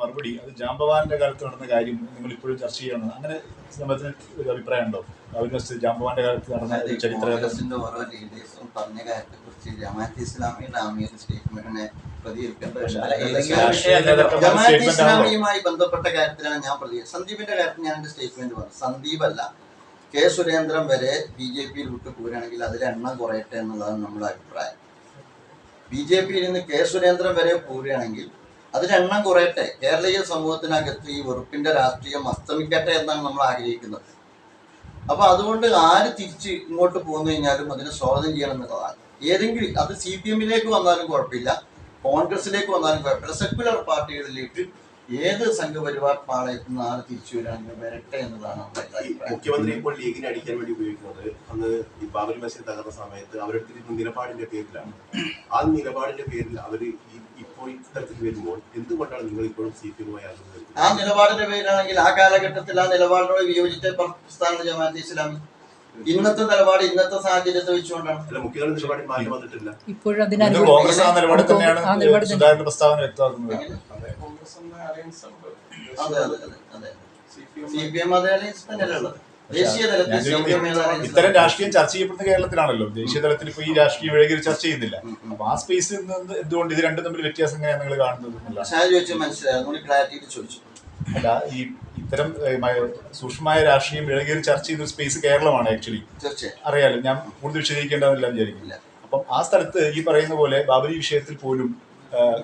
മറുപടി അത് ജാമ്പവാന്റെ കാലത്ത് നടന്ന കാര്യം നിങ്ങൾ ഇപ്പോഴും ചർച്ച ചെയ്യണം. അങ്ങനെ സംബന്ധിച്ച് ഒരു അഭിപ്രായം ഉണ്ടോ അവർ ജാമ്പവാന്റെ കാലത്ത് നടന്ന ഒരു ചരിത്ര കോൺഗ്രസിന്റെ ഓരോ ലീഡേഴ്സും പറഞ്ഞ കാര്യത്തെ കുറിച്ച് ജമാഅത്ത് ഇസ്ലാമിയുടെ അമീർ സ്റ്റേറ്റ്മെന്റിനെ പ്രതികരിക്കേണ്ട പക്ഷേ അല്ല, അത് ഏതെങ്കിലും രാഷ്ട്രീയ വിഷയം- നേതാക്കന്മാരുടെ ജമാഅത്ത് statement ആണല്ലോ. ഇസ്ലാമിയുമായി ബന്ധപ്പെട്ട കാര്യത്തിലാണ് ഞാൻ പ്രതി സന്ദീപിന്റെ കാര്യത്തിൽ ഞാൻ എന്റെ സ്റ്റേറ്റ്മെന്റ് പറഞ്ഞു. സന്ദീപ് അല്ല കെ സുരേന്ദ്രൻ വരെ ബി ജെ പിയിൽ വിട്ടു പോരുകയാണെങ്കിൽ അതിൽ എണ്ണം കുറയട്ടെ എന്നുള്ളതാണ് നമ്മുടെ അഭിപ്രായം. ബി ജെ പിയിൽ നിന്ന് കെ സുരേന്ദ്രൻ വരെ പോരുകയാണെങ്കിൽ അതിൽ എണ്ണം കുറയട്ടെ. കേരളീയ സമൂഹത്തിനകത്ത് ഈ വെറുപ്പിന്റെ രാഷ്ട്രീയം അസ്തമിക്കട്ടെ എന്നാണ് നമ്മൾ ആഗ്രഹിക്കുന്നത്. അപ്പൊ അതുകൊണ്ട് ആര് തിരിച്ച് ഇങ്ങോട്ട് പോന്നു കഴിഞ്ഞാലും അതിനെ സ്വാഗതം ചെയ്യണം എന്നുള്ളതാണ്. ഏതെങ്കിലും അത് സി പി എമ്മിലേക്ക് വന്നാലും കുഴപ്പമില്ല. കോൺഗ്രസിലേക്ക് വന്നാലും കുഴപ്പമില്ല. സെക്യുലർ പാർട്ടികളിലേക്ക് ഏത് സംഘപരിവാർ പാളയത്തിൽ നിന്ന് ആര് തിരിച്ചു വരാൻ വരട്ടെ അഭിപ്രായം. മുഖ്യമന്ത്രി ഇപ്പോൾ ലീഗിനെ അടിക്കാൻ വേണ്ടി ഉപയോഗിക്കുന്നത് അന്ന് ഈ ബാബരി മസ്ജിദ് തകർന്ന സമയത്ത് അവരെടുത്തിരുന്ന നിലപാടിന്റെ പേരിലാണ്. ആ നിലപാടിന്റെ പേരിൽ അവർ ഇപ്പോൾ ഇത്തരത്തിൽ വരുമ്പോൾ എന്തുകൊണ്ടാണ് നിങ്ങൾ ഇപ്പോഴും സി പി എമ്മുമായി ആ നിലപാടിന്റെ പേരിലാണെങ്കിൽ ആ കാലഘട്ടത്തിൽ ആ നിലപാടിനോട് വിയോജിച്ച പ്രസ്ഥാന ജമാഅത്ത് ഇസ്ലാമി. ഇന്നത്തെ നിലപാട് ഇന്നത്തെ സാഹചര്യത്തെ വെച്ചുകൊണ്ടാണ്. ഇപ്പോഴും ആ നിലപാട് തന്നെയാണ് പ്രസ്താവന നിലപാട് അതെ അതെ അതെ അതെ. സി പി എം അതേ അലയൻസ് തന്നെയല്ലേ ഉള്ളത് ദേശീയ തലത്തിൽ ഞാൻ സി പി ഇത്തരം രാഷ്ട്രീയം ചർച്ച ചെയ്യപ്പെടുന്ന കേരളത്തിലാണല്ലോ. ദേശീയ തലത്തിൽ ഇപ്പൊ ഈ രാഷ്ട്രീയ വഴികൾ ചർച്ച ചെയ്യുന്നില്ല. അപ്പൊ ആ സ്പേസിൽ നിന്ന് എന്തുകൊണ്ട് ഇത് രണ്ടും തമ്മിൽ വ്യത്യാസം എങ്ങനെയാണ് നിങ്ങൾ കാണുന്നത് അല്ല ഈ ഇത്തരം സൂക്ഷ്മമായ രാഷ്ട്രീയം വിഴകിൽ ചർച്ച ചെയ്യുന്ന സ്പേസ് കേരളമാണ് ആക്ച്വലി അറിയാലോ ഞാൻ കൂടുതൽ വിശദീകരിക്കേണ്ടതെന്നില്ല വിചാരിക്കില്ല അപ്പം ആ സ്ഥലത്ത് ഈ പറയുന്ന പോലെ ബാബരി വിഷയത്തിൽ പോലും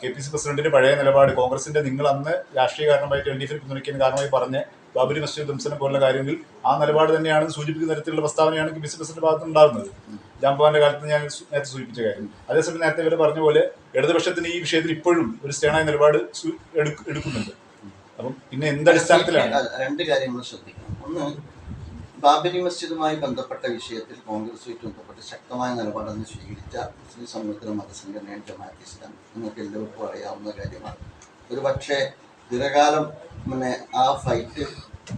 കെ പി സി പ്രസിഡന്റിന്റെ പഴയ നിലപാട് കോൺഗ്രസിന്റെ നിങ്ങൾ അന്ന് രാഷ്ട്രീയ കാരണമായിട്ട് എൽ ഡി എഫിൽ പിന്തുണയ്ക്കുന്ന കാരണമായി പറഞ്ഞ് ബാബരി മസ്ജിദ് ധ്വംസനം പോലുള്ള കാര്യങ്ങളിൽ ആ നിലപാട് തന്നെയാണ് സൂചിപ്പിക്കുന്ന തരത്തിലുള്ള പ്രസ്താവനയാണ് കെ പി സി പ്രസിഡന്റ് ഭാഗത്ത് ഉണ്ടാകുന്നത് ജാംബവാന്റെ കാലത്ത് ഞാൻ നേരത്തെ സൂചിപ്പിച്ച കാര്യം. അതേസമയം നേരത്തെ ഇവർ പറഞ്ഞ പോലെ ഇടതുപക്ഷത്തിന് ഈ വിഷയത്തിൽ ഇപ്പോഴും ഒരു സ്റ്റേണായ നിലപാട് എടുക്കുന്നുണ്ട്. അപ്പം പിന്നെ എന്ത് അടിസ്ഥാനത്തിലാണ്? രണ്ട് കാര്യങ്ങൾ ശ്രദ്ധിക്കണം. ഒന്ന് ബാബരി മസ്ജിദുമായി ബന്ധപ്പെട്ട വിഷയത്തിൽ കോൺഗ്രസുമായിട്ട് ബന്ധപ്പെട്ട് ശക്തമായ നിലപാടെന്ന് സ്വീകരിച്ച മുസ്ലിം സമൂഹത്തിലെ മതസംഘടനയാണ് ജമാഅത്ത് ഇസ്ലാം. നിങ്ങൾക്ക് എല്ലാവർക്കും അറിയാവുന്ന കാര്യമാണ്. ഒരു പക്ഷേ ദീർഘകാലം പിന്നെ ആ ഫൈറ്റ്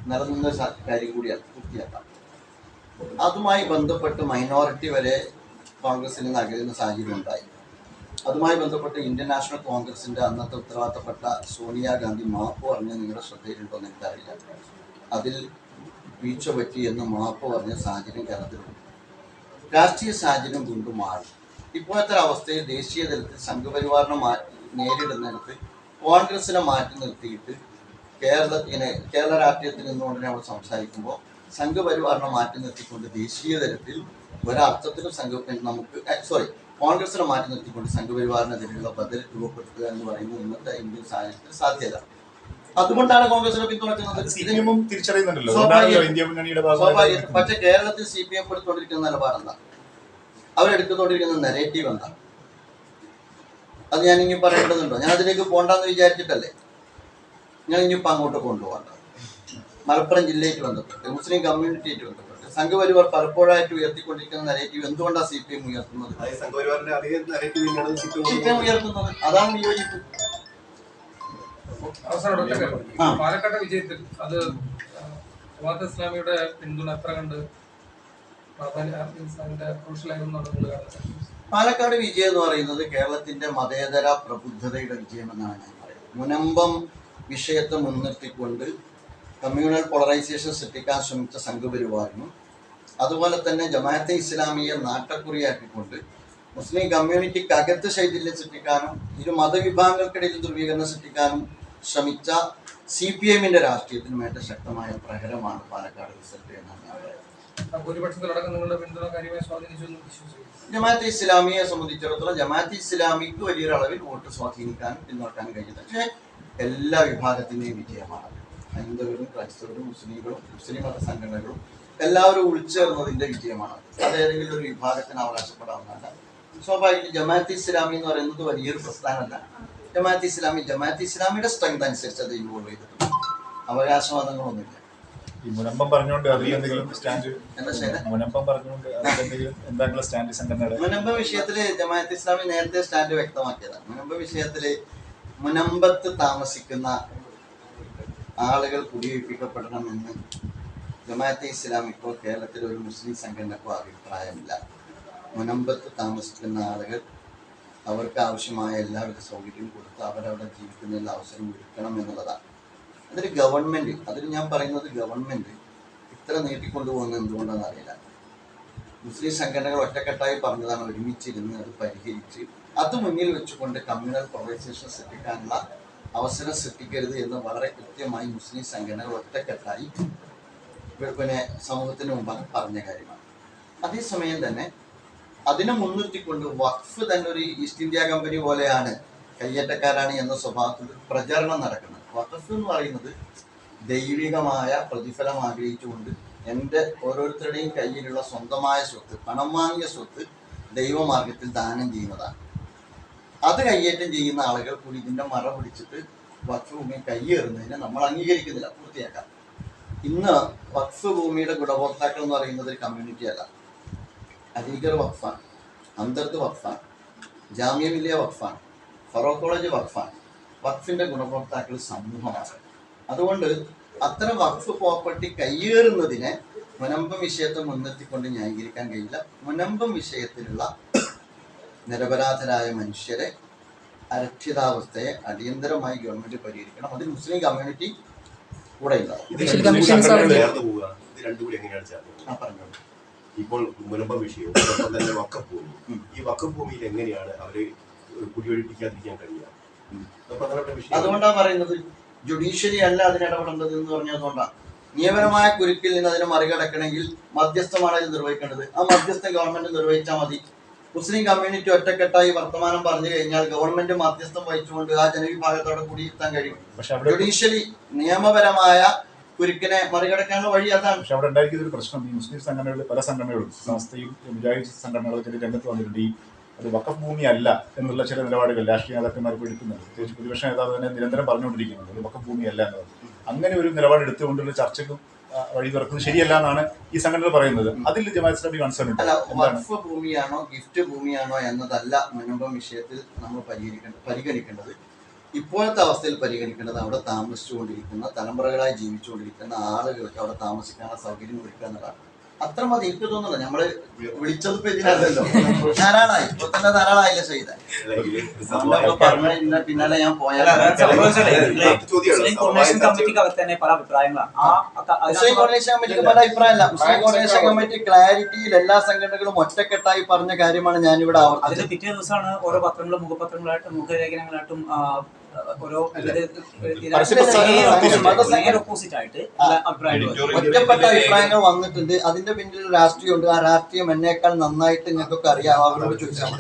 നിലനിന്ന കാര്യം കൂടിയാണ് പൂർത്തിയാക്കാം. അതുമായി ബന്ധപ്പെട്ട് മൈനോറിറ്റി വരെ കോൺഗ്രസിൽ നിന്ന് അകലുന്ന സാഹചര്യം ഉണ്ടായി. അതുമായി ബന്ധപ്പെട്ട് ഇന്ത്യൻ നാഷണൽ കോൺഗ്രസിന്റെ അന്നത്തെ ഉത്തരവാദിത്തപ്പെട്ട സോണിയാഗാന്ധി മാപ്പ് പറഞ്ഞ് നിങ്ങളുടെ ശ്രദ്ധയിലുണ്ടോ എന്ന് എനിക്കറിയില്ല. അതിൽ വീഴ്ച പറ്റി എന്ന് മാപ്പ് പറഞ്ഞ സാഹചര്യം കേരളത്തിലുണ്ട്. രാഷ്ട്രീയ സാഹചര്യം വീണ്ടും മാറി. ഇപ്പോഴത്തെ അവസ്ഥയിൽ ദേശീയ തലത്തിൽ സംഘപരിവാറിനെ മാറ്റി നേരിടുന്നിടത്ത് കോൺഗ്രസിനെ മാറ്റി നിർത്തിയിട്ട് കേരളത്തിനെ കേരള രാഷ്ട്രീയത്തിൽ നിന്നുകൊണ്ട് നമ്മൾ സംസാരിക്കുമ്പോൾ സംഘപരിവാറിനെ മാറ്റി നിർത്തിക്കൊണ്ട് ദേശീയ തലത്തിൽ ഒരർത്ഥത്തിലും സംഘ നമുക്ക് സോറി കോൺഗ്രസിനെ മാറ്റി നിർത്തിക്കൊണ്ട് സംഘപരിവാറിനെതിരെയുള്ള ബദൽ രൂപപ്പെടുത്തുക എന്ന് പറയുന്നത് ഇന്നത്തെ ഇന്ത്യൻ സാഹചര്യത്തിൽ സാധ്യത. അതുകൊണ്ടാണ് കോൺഗ്രസിനെ പിന്തുണയ്ക്കുന്നത് സിപിഎമ്മും തിരിച്ചറിയുന്നുണ്ടല്ലോ. സ്വാഭാവികം. പക്ഷെ കേരളത്തിൽ സി പി എം എടുത്തുകൊണ്ടിരിക്കുന്ന നിലപാടെന്താ? അവരെടുത്തുകൊണ്ടിരിക്കുന്ന നെറേറ്റീവ് എന്താ? അത് ഞാൻ ഇനി പറയേണ്ടതുണ്ടോ? ഞാൻ അതിലേക്ക് പോണ്ടെന്ന് വിചാരിച്ചിട്ടല്ലേ? ഞാൻ ഇനിയിപ്പോൾ അങ്ങോട്ട് കൊണ്ടുപോകണ്ട. മലപ്പുറം ജില്ലയായിട്ട് ബന്ധപ്പെട്ട് മുസ്ലിം കമ്മ്യൂണിറ്റിയായിട്ട് ബന്ധപ്പെട്ട് സംഘപരിവാർ പലപ്പോഴായിട്ട് ഉയർത്തിക്കൊണ്ടിരിക്കുന്ന നെറേറ്റീവ് എന്തുകൊണ്ടാണ് സി പി എം ഉയർത്തുന്നത് നരേറ്റീവ് സി പി എം ഉയർത്തുന്നത്. അതാണ് വിയോജിപ്പ് അവസാനം ഒറ്റ കാര്യം. ആ. പാലക്കാട്ടെ വിജയത്തിൽ. അത് ജമാഅത്ത് ഇസ്ലാമിയുടെ പിന്തുണ എത്ര കണ്ട് പാലക്കാട് വിജയം എന്ന് പറയുന്നത് കേരളത്തിന്റെ മതേതര പ്രബുദ്ധതയുടെ വിജയമെന്നാണ് ഞാൻ പറയുന്നത്. മുനമ്പം വിഷയത്തെ മുൻനിർത്തിക്കൊണ്ട് കമ്മ്യൂണൽ പോളറൈസേഷൻ സൃഷ്ടിക്കാൻ ശ്രമിച്ച സംഘപരിവാറിനും അതുപോലെ തന്നെ ജമാഅത്തെ ഇസ്ലാമിയെ നാട്ടക്കുറിയാക്കിക്കൊണ്ട് മുസ്ലിം കമ്മ്യൂണിറ്റിക്ക് അകത്ത് ശൈഥില്യം സൃഷ്ടിക്കാനും ഇരു മതവിഭാഗങ്ങൾക്കിടയിൽ ധ്രുവീകരണം സൃഷ്ടിക്കാനും ശ്രമിച്ച സി പി എമ്മിന്റെ രാഷ്ട്രീയത്തിനുമേറ്റ ശക്തമായ പ്രഹരമാണ് പാലക്കാട് റിസൾട്ട് എന്നാണ് ഞാൻ പറയുന്നത് ജമാഅത്ത് ഇസ്ലാമിയെ സംബന്ധിച്ചിടത്തോളം ജമാഅത്ത് ഇസ്ലാമിക്ക് വലിയൊരു അളവിൽ വോട്ട് സ്വാധീനിക്കാനും പിന്തുണക്കാനും കഴിഞ്ഞത്. പക്ഷേ എല്ലാ വിഭാഗത്തിന്റെയും വിജയമാണ്. ഹൈന്ദവരും ക്രൈസ്തവരും മുസ്ലിങ്ങളും മുസ്ലിം മത സംഘടനകളും എല്ലാവരും ഉൾച്ചേർന്നതിന്റെ വിജയമാണ്. അതേതെങ്കിലും ഒരു വിഭാഗത്തിന് അവകാശപ്പെടാവുന്നതല്ല. സ്വാഭാവികം ജമാഅത്ത് ഇസ്ലാമി എന്ന് പറയുന്നത് വലിയൊരു പ്രസ്ഥാനമല്ല. ജമാഅത്ത് ഇസ്ലാമി ജമാഅത്ത് ഇസ്ലാമിയുടെ സ്ട്രെങ്ത് അനുസരിച്ച് അത് ഇൻവോൾവ് ചെയ്തിട്ടുണ്ട്. അവകാശവാദങ്ങളൊന്നുമില്ല. ഈ മുനമ്പം പറഞ്ഞുകൊണ്ട് അതിൽ എന്തെങ്കിലും സ്റ്റാൻഡ് മുനമ്പം പറഞ്ഞുകൊണ്ട് അതിൽ എന്തെങ്കിലും എന്തെങ്കിലും സ്റ്റാൻഡ് സംഘടനയുടെ? മുനമ്പ് വിഷയത്തിൽ ജമാഅത്ത് ഇസ്ലാമി നേരത്തെ സ്റ്റാൻഡ് വ്യക്തമാക്കിയതാണ്. മുനമ്പ വിഷയത്തിൽ മുനമ്പത്ത് താമസിക്കുന്ന ആളുകൾ കുടിയൊഴിപ്പിക്കപ്പെടണമെന്ന് ജമാഅത്തെ ഇസ്ലാം ഇപ്പോൾ കേരളത്തിലെ ഒരു മുസ്ലിം സംഘടനക്കോ അഭിപ്രായമില്ല. മുനമ്പത്ത് താമസിക്കുന്ന ആളുകൾ അവർക്ക് ആവശ്യമായ എല്ലാവിധ സൗകര്യവും കൊടുത്ത് അവരവിടെ ജീവിക്കുന്നതിനുള്ള അവസരം ഒരുക്കണം എന്നുള്ളതാണ്. അതൊരു ഗവൺമെന്റ് അതിൽ ഞാൻ പറയുന്നത് ഗവൺമെന്റ് ഇത്ര നീട്ടിക്കൊണ്ടുപോകുന്നത് എന്തുകൊണ്ടാണെന്ന് അറിയില്ല. മുസ്ലിം സംഘടനകൾ ഒറ്റക്കെട്ടായി പറഞ്ഞതാണ് ഒരുമിച്ചിരുന്ന് അത് പരിഹരിച്ച് അത് മുന്നിൽ വെച്ചുകൊണ്ട് കമ്മ്യൂണൽ പ്രൊവൈസേഷൻ സൃഷ്ടിക്കാനുള്ള അവസരം സൃഷ്ടിക്കരുത് എന്ന് വളരെ കൃത്യമായി മുസ്ലിം സംഘടനകൾ ഒറ്റക്കെട്ടായി പിന്നെ സമൂഹത്തിന് മുമ്പാണ് പറഞ്ഞ കാര്യമാണ്. അതേസമയം തന്നെ അതിനെ മുൻനിർത്തിക്കൊണ്ട് വഖഫ് തന്നെ ഒരു ഈസ്റ്റ് ഇന്ത്യ കമ്പനി പോലെയാണ് കയ്യേറ്റക്കാരാണ് എന്ന സ്വഭാവത്തിൽ പ്രചരണം നടക്കുന്നത്. വഖഫ് എന്ന് പറയുന്നത് ദൈവികമായ പ്രതിഫലം ആഗ്രഹിച്ചുകൊണ്ട് എന്റെ ഓരോരുത്തരുടെയും കയ്യിലുള്ള സ്വന്തമായ സ്വത്ത് പണം വാങ്ങിയ സ്വത്ത് ദൈവമാർഗത്തിൽ ദാനം ചെയ്യുന്നതാണ്. അത് കയ്യേറ്റം ചെയ്യുന്ന ആളുകൾ കൂടി ഇതിന്റെ മറ പിടിച്ചിട്ട് വഖഫ് ഭൂമി കയ്യേറുന്നതിനെ നമ്മൾ അംഗീകരിക്കുന്നില്ല പൂർത്തിയാക്കാം. ഇന്ന് വഖഫ് ഭൂമിയുടെ ഗുണഭോക്താക്കൾ എന്ന് പറയുന്നത് ഒരു കമ്മ്യൂണിറ്റി അല്ല. അലീഗർ വഖഫാണ് അന്തർദ് വഖഫാണ് ജാമ്യ മില്ലിയ വഖഫാണ് ഫറോ കോളേജ് വഖഫാണ് വഖഫിന്റെ ഗുണഭോക്താക്കൾ സമൂഹമാണ്. അതുകൊണ്ട് അത്തരം വഖഫ് പ്രോപ്പർട്ടി കയ്യേറുന്നതിനെ മുനമ്പം വിഷയത്തെ മുൻനിർത്തിക്കൊണ്ട് ന്യായീകരിക്കാൻ കഴിയില്ല. മുനമ്പം വിഷയത്തിലുള്ള നിരപരാധരായ മനുഷ്യരെ അരക്ഷിതാവസ്ഥയെ അടിയന്തരമായി ഗവൺമെന്റ് പരിഹരിക്കണം. അതിൽ മുസ്ലിം കമ്മ്യൂണിറ്റി കൂടെ ഉണ്ടാവും ഇപ്പോൾ മുനമ്പം വിഷയവും അതോടൊപ്പം തന്നെ വക്കഭൂമി. ഈ വക്കഭൂമിയിൽ എങ്ങനെയാണ് അവർ കുടിയൊഴിപ്പിക്കാതിരിക്കാൻ കഴിയുക? അതുകൊണ്ടാണ് പറയുന്നത് ജുഡീഷ്യറി അല്ല അതിന് ഇടപെടേണ്ടത് എന്ന് പറഞ്ഞതുകൊണ്ടാണ് നിയമപരമായ കുരുക്കിൽ നിന്ന് അതിനെ മറികടക്കണമെങ്കിൽ മധ്യസ്ഥമാണ് ഇത് നിർവഹിക്കേണ്ടത്. ആ മധ്യസ്ഥ ഗവൺമെന്റ് നിർവഹിച്ചാൽ മതി. മുസ്ലിം കമ്മ്യൂണിറ്റി ഒറ്റക്കെട്ടായി വർത്തമാനം പറഞ്ഞു കഴിഞ്ഞാൽ ഗവൺമെന്റ് മധ്യസ്ഥം വഹിച്ചുകൊണ്ട് ആ ജനവിഭാഗത്തോടെ കൂടിയിരുത്താൻ കഴിയും. പക്ഷെ അവിടെ ജുഡീഷ്യലി നിയമപരമായ കുരുക്കിനെ മറികടക്കാനുള്ള വഴി അതാണ്. പക്ഷെ അവിടെ ഉണ്ടായിരിക്കുന്ന ഒരു പ്രശ്നം ഈ മുസ്ലിം സംഘടനകൾ പല സംഘടനകളും സംസ്ഥയും മുജാഹിദ് സംഘടനകളൊക്കെ രംഗത്ത് വന്നിട്ടുണ്ട്. ഈ അത് വക്കഫ് ഭൂമി അല്ല എന്നുള്ള ചില നിലപാടുകൾ രാഷ്ട്രീയ നേതാക്കന്മാർക്ക് എടുക്കുന്നത് പ്രത്യേകിച്ച് പ്രതിപക്ഷ നേതാവ് തന്നെ നിരന്തരം പറഞ്ഞുകൊണ്ടിരിക്കുന്നത് അത് വക്കഫ് ഭൂമി അല്ല എന്നത് അങ്ങനെ ഒരു നിലപാട് എടുത്തുകൊണ്ടുള്ള ചർച്ചയ്ക്കും വഴി തുറക്കുന്നത് ശരിയല്ല എന്നാണ് ഈ സംഘടന പറയുന്നത്. അതിൽ ജമാഅത്ത് ഇസ്ലാമി കൺസേൺ ഉണ്ട്. വക്ഫ് വഖഫ് ഭൂമിയാണോ ഗിഫ്റ്റ് ഭൂമിയാണോ എന്നതല്ല മുനമ്പം വിഷയത്തിൽ നമ്മൾ പരിഗണിക്കേണ്ടത്. ഇപ്പോഴത്തെ അവസ്ഥയിൽ പരിഗണിക്കേണ്ടത് അവിടെ താമസിച്ചുകൊണ്ടിരിക്കുന്ന തലമുറകളായി ജീവിച്ചുകൊണ്ടിരിക്കുന്ന ആളുകൾക്ക് അവിടെ താമസിക്കാനുള്ള സൗകര്യം ഒരുക്കുക എന്നതാണ് അത്ര മതി എനിക്ക് തോന്നുന്നില്ല. നമ്മൾ വിളിച്ചത് ഇപ്പൊ ധാരാളമായി. ഇപ്പൊ തന്നെ ധാരാളമായില്ല ചെയ്ത? പറഞ്ഞ പിന്നാലെ ഞാൻ പോയാലും പല അഭിപ്രായമല്ല. മുസ്ലിം കോർഡിനേഷൻ കമ്മിറ്റി ക്ലാരിറ്റിയിൽ എല്ലാ സംഘടനകളും ഒറ്റക്കെട്ടായി പറഞ്ഞ കാര്യമാണ് ഞാനിവിടെ അതിന്റെ ആവർത്തിച്ചത്. പിറ്റേ ദിവസമാണ് ഓരോ പത്രങ്ങളും മുഖപത്രങ്ങളായിട്ടും മുഖലേഖനങ്ങളായിട്ടും ഓരോ ഓപ്പോസിറ്റ് ആയിട്ട്. ഒറ്റപ്പെട്ട അഭിപ്രായങ്ങൾ വന്നിട്ടുണ്ട്. അതിന്റെ പിന്നിൽ രാഷ്ട്രീയമുണ്ട്. ആ രാഷ്ട്രീയം എന്നേക്കാൾ നന്നായിട്ട് നിങ്ങൾക്കൊക്കെ അറിയാം. അവരോട് ചോദിച്ചാൽ